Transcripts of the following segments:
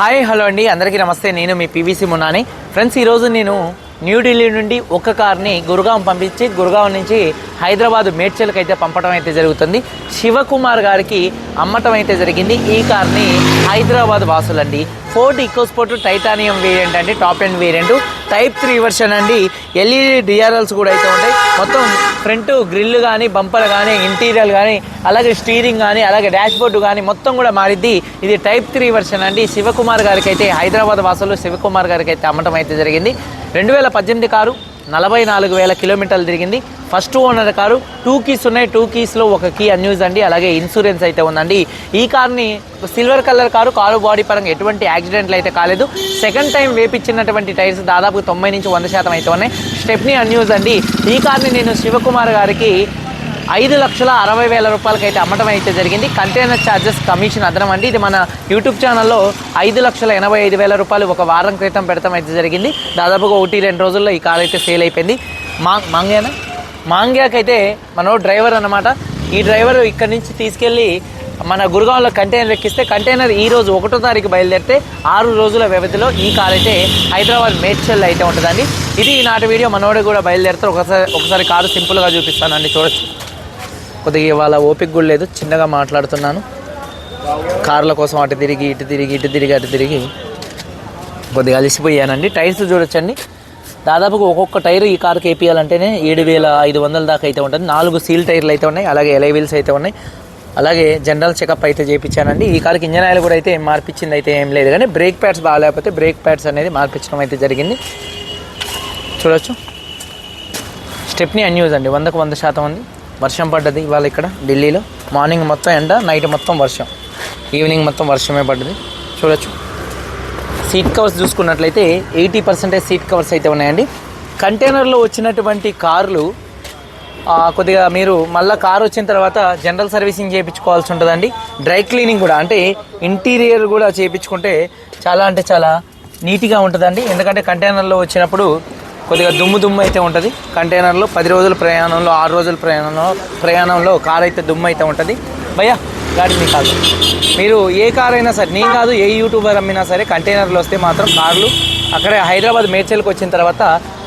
Hi hello అండి. అందరికీ నమస్తే. నేను మీ పీవీసీ మున్నాని. ఫ్రెండ్స్ ఈరోజు నేను న్యూఢిల్లీ నుండి ఒక కార్ని గురుగాం పంపించి గురుగాం నుంచి హైదరాబాద్ మేడ్చల్కి అయితే పంపడం అయితే జరుగుతుంది. శివకుమార్ గారికి అమ్మటం అయితే జరిగింది. ఈ కార్ని హైదరాబాద్ వాసులండి. ఫోర్డ్ ఈకోస్పోర్ట్ టైటానియం వేరియంట్ అండి top end variant type three version అండి. ఎల్ఈడి డిఆర్ఎల్స్ కూడా అయితే ఉంటాయి. మొత్తం ఫ్రంట్ గ్రిల్ కానీ బంపర్ కానీ ఇంటీరియర్ కానీ అలాగే స్టీరింగ్ కానీ అలాగే డాష్ బోర్డు కానీ మొత్తం కూడా మారిద్ది. ఇది టైప్ త్రీ వర్షన్ అండి. శివకుమార్ గారికి అయితే హైదరాబాద్ వాసులు శివకుమార్ గారికి అయితే అమ్మటం అయితే జరిగింది. రెండు వేల పద్దెనిమిది కారు నలభై నాలుగు వేల కిలోమీటర్లు తిరిగింది. First owner car two keys ఉన్నాయి. టూ కీస్లో ఒక కీ అన్యూజ్ అండి. అలాగే ఇన్సూరెన్స్ అయితే ఉందండి. ఈ కార్ని silver colour car car body పరంగా ఎటువంటి యాక్సిడెంట్లు అయితే కాలేదు. సెకండ్ టైం వేపించినటువంటి టైర్స్ దాదాపు తొంభై నుంచి వంద శాతం అయితే ఉన్నాయి. స్టెప్ని అన్యూజ్ అండి. ఈ కార్ని నేను శివకుమార్ గారికి ఐదు లక్షల అరవై వేల రూపాయలకి అయితే అమ్మటం అయితే జరిగింది. కంటైనర్ ఛార్జెస్ కమిషన్ అదనం అండి. ఇది మన యూట్యూబ్ ఛానల్లో ఐదు లక్షల ఎనభై ఐదు వేల రూపాయలు ఒక వారం క్రితం పెడతాం అయితే జరిగింది. దాదాపుగా ఒకటి రెండు రోజుల్లో ఈ కార్ అయితే సేల్ అయిపోయింది. మా మాంగ్యానా? మాంగ్యాకైతే మన డ్రైవర్ అనమాట ఈ డ్రైవర్ ఇక్కడి నుంచి తీసుకెళ్ళి మన గురుగాంలో కంటైనర్ ఎక్కిస్తే కంటైనర్ ఈ రోజు ఒకటో తారీఖు బయలుదేరితే ఆరు రోజుల వ్యవధిలో ఈ కార్ అయితే హైదరాబాద్ మేడ్చల్ అయితే ఉంటుందండి. ఇది ఈనాటి వీడియో మనోడు కూడా బయలుదేరితే ఒకసారి ఒకసారి కారు సింపుల్గా చూపిస్తానండి. చూడొచ్చు. కొద్దిగా ఇవాళ ఓపిక కూడా లేదు చిన్నగా మాట్లాడుతున్నాను. కార్ల కోసం అటు తిరిగి ఇటు తిరిగి ఇటు తిరిగి అటు తిరిగి కొద్దిగా అలసిపోయానండి. టైర్స్ చూడొచ్చండి. దాదాపుగా ఒక్కొక్క టైర్ ఈ కార్కి వేపియాలంటేనే ఏడు వేల ఐదు వందల దాకా అయితే ఉంటుంది. నాలుగు సీల్ టైర్లు అయితే ఉన్నాయి అలాగే ఎలై వీల్స్ అయితే ఉన్నాయి. అలాగే జనరల్ చెకప్ అయితే చేయించానండి ఈ కార్కి ఇంజన్ ఆయిల్ కూడా అయితే ఏం మార్పించింది అయితే ఏం లేదు. కానీ బ్రేక్ ప్యాడ్స్ బాగాలేకపోతే బ్రేక్ ప్యాడ్స్ అనేది మార్పించడం అయితే జరిగింది. చూడొచ్చు. స్టెప్నీ అన్యూజ్ అండి వందకు వంద శాతం ఉంది. వర్షం పడ్డది ఇవాళ ఇక్కడ ఢిల్లీలో. మార్నింగ్ మొత్తం ఎండ నైట్ మొత్తం వర్షం. ఈవినింగ్ మొత్తం వర్షమే పడ్డది. చూడొచ్చు. సీట్ కవర్స్ చూసుకున్నట్లయితే ఎయిటీ పర్సెంటేజ్ సీట్ కవర్స్ అయితే ఉన్నాయండి. కంటైనర్లో వచ్చినటువంటి కార్లు కొద్దిగా మీరు మళ్ళీ కార్ వచ్చిన తర్వాత జనరల్ సర్వీసింగ్ చేయించుకోవాల్సి ఉంటుందండి. డ్రై క్లీనింగ్ కూడా అంటే ఇంటీరియర్ కూడా చేయించుకుంటే చాలా అంటే చాలా నీట్గా ఉంటుందండి. ఎందుకంటే కంటైనర్లో వచ్చినప్పుడు కొద్దిగా దుమ్ము దుమ్ము అయితే ఉంటుంది. కంటైనర్లో పది రోజుల ప్రయాణంలో ఆరు రోజుల ప్రయాణంలో ప్రయాణంలో కార్ అయితే దుమ్ము అయితే ఉంటుంది. భయ్యా గాడి మీ కాదు మీరు ఏ కార్ అయినా సరే నేను కాదు ఏ యూట్యూబర్ అమ్మినా సరే కంటైనర్లు వస్తే మాత్రం కార్లు అక్కడే హైదరాబాద్ మేడ్చల్కి వచ్చిన తర్వాత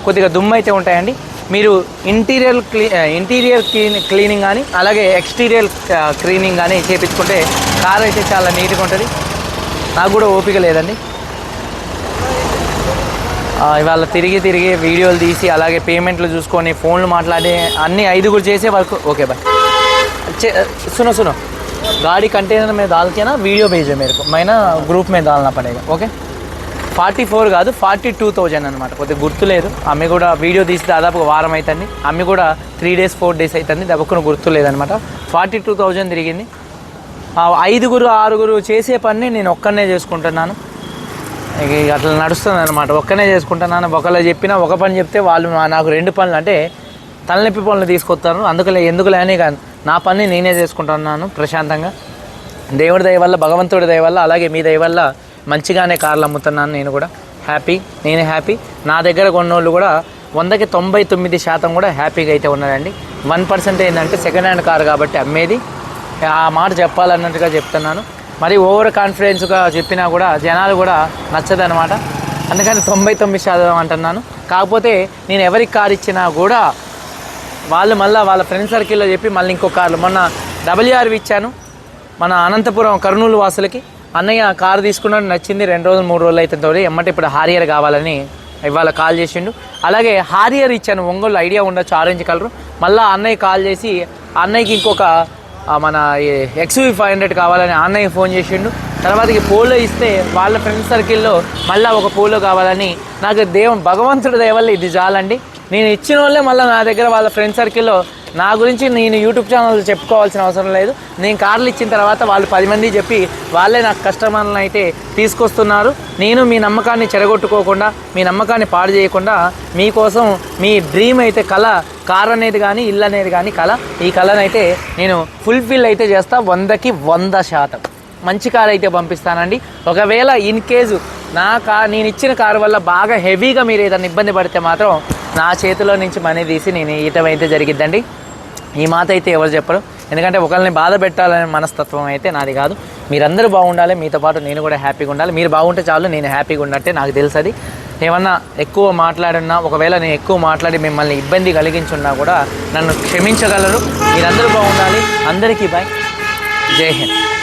కొద్దిగా దుమ్ము అయితే ఉంటాయండి. మీరు interior clean interior clean cleaning కానీ అలాగే ఎక్స్టీరియర్ క్లీనింగ్ కానీ చేయించుకుంటే కార్ అయితే చాలా నీట్గా ఉంటుంది. నాకు కూడా ఓపిక లేదండి. ఇవాళ తిరిగి తిరిగి వీడియోలు తీసి అలాగే పేమెంట్లు చూసుకొని ఫోన్లు మాట్లాడి అన్ని ఐదుగురు చేసే వరకు ఓకే బాయ్ चे- सुनो सुनो गाड़ी कंटेनर में डाल के ना वीडियो भेजो मेरे को मैं ना ग्रुप में डालना पड़ेगा ఓకే ఫార్టీ ఫోర్ కాదు ఫార్టీ టూ థౌజండ్ అనమాట కొద్దిగా గుర్తులేదు ఆమె కూడా వీడియో తీసి దాదాపు ఒక వారం అవుతుంది ఆమె కూడా త్రీ డేస్ ఫోర్ డేస్ అవుతుంది దెబ్బకును గుర్తులేదనమాట ఫార్టీ టూ థౌజండ్ తిరిగింది ఆ ఐదుగురు ఆరుగురు చేసే పని నేను ఒక్కనే చేసుకుంటున్నాను ఇక అట్లా నడుస్తుంది అనమాట ఒక్కనే చేసుకుంటున్నాను ఒకళ్ళు చెప్పినా ఒక పని చెప్తే వాళ్ళు నాకు రెండు పనులు అంటే తలనొప్పి పనులు తీసుకొస్తాను అందుకలే ఎందుకులేని కానీ నా పని నేనే చేసుకుంటున్నాను ప్రశాంతంగా. దేవుడి దయ వల్ల భగవంతుడి దయ వల్ల అలాగే మీ దయ వల్ల మంచిగానే కార్లు అమ్ముతున్నాను నేను కూడా. హ్యాపీ నేనే హ్యాపీ. నా దగ్గర కొన్నోళ్ళు కూడా వందకి తొంభై తొమ్మిది శాతం కూడా హ్యాపీగా అయితే ఉన్నారండి. వన్ పర్సెంట్ ఏంటంటే సెకండ్ హ్యాండ్ కార్ కాబట్టి అమ్మేది. ఆ మాట చెప్పాలన్నట్టుగా చెప్తున్నాను. మరి ఓవర్ కాన్ఫిడెన్స్గా చెప్పినా కూడా జనాలు కూడా నచ్చదనమాట అందుకని తొంభై తొమ్మిది శాతం అంటున్నాను. కాకపోతే నేను ఎవరికి కార్ ఇచ్చినా కూడా వాళ్ళు మళ్ళీ వాళ్ళ ఫ్రెండ్ సర్కిల్లో చెప్పి మళ్ళీ ఇంకో కార్లు. మొన్న డబ్ల్యూఆర్వి ఇచ్చాను. మన అనంతపురం కర్నూలు వాసులకి. అన్నయ్య కారు తీసుకున్నాడు నచ్చింది. రెండు రోజులు మూడు రోజులు అయితే తోడి ఎమ్మటి ఇప్పుడు హారియర్ కావాలని ఇవాళ కాల్ చేసిండు. అలాగే హారియర్ ఇచ్చాను. ఒంగోలు ఐడియా ఉండొచ్చు ఆరెంజ్ కలర్. మళ్ళీ అన్నయ్య కాల్ చేసి అన్నయ్యకి ఇంకొక మన ఎక్స్వీ ఫైవ్ హండ్రెడ్ కావాలని అన్నయ్య ఫోన్ చేసిండు. తర్వాతకి పోలో ఇస్తే వాళ్ళ ఫ్రెండ్ సర్కిల్లో మళ్ళీ ఒక పోలో కావాలని నాకు దేవం భగవంతుడి దయవల్ల ఇది చాలండి. నేను ఇచ్చిన వాళ్ళే మళ్ళీ నా దగ్గర వాళ్ళ ఫ్రెండ్ సర్కిల్లో నా గురించి నేను యూట్యూబ్ ఛానల్ చెప్పుకోవాల్సిన అవసరం లేదు. నేను కార్లు ఇచ్చిన తర్వాత వాళ్ళు పది మంది చెప్పి వాళ్ళే నాకు కస్టమర్లను అయితే తీసుకొస్తున్నారు. నేను మీ నమ్మకాన్ని చెడగొట్టుకోకుండా మీ నమ్మకాన్ని పాడు చేయకుండా మీకోసం మీ డ్రీమ్ అయితే కళ కార్ అనేది కానీ ఇల్లు అనేది కానీ కళ ఈ కళనైతే నేను ఫుల్ఫిల్ అయితే చేస్తా వందకి వంద శాతం. మంచి కార్ అయితే పంపిస్తానండి. ఒకవేళ ఇన్ కేసు నా కా నేను ఇచ్చిన కారు వల్ల బాగా హెవీగా మీరు ఏదైనా ఇబ్బంది పడితే మాత్రం నా చేతిలో నుంచి మనీ తీసి నేను ఇయటం అయితే జరిగిద్దండి. ఈ మాట అయితే ఎవరు చెప్పరు. ఎందుకంటే ఒకరిని బాధ పెట్టాలనే మనస్తత్వం అయితే నాది కాదు. మీరందరూ బాగుండాలి మీతో పాటు నేను కూడా హ్యాపీగా ఉండాలి. మీరు బాగుంటే చాలు నేను హ్యాపీగా ఉన్నట్టే నాకు తెలుసు అది ఏమన్నా ఎక్కువ మాట్లాడున్నా ఒకవేళ నేను ఎక్కువ మాట్లాడి మిమ్మల్ని ఇబ్బంది కలిగించున్నా కూడా నన్ను క్షమించగలరు. మీరందరూ బాగుండాలి. అందరికీ బాయ్. జై హింద్.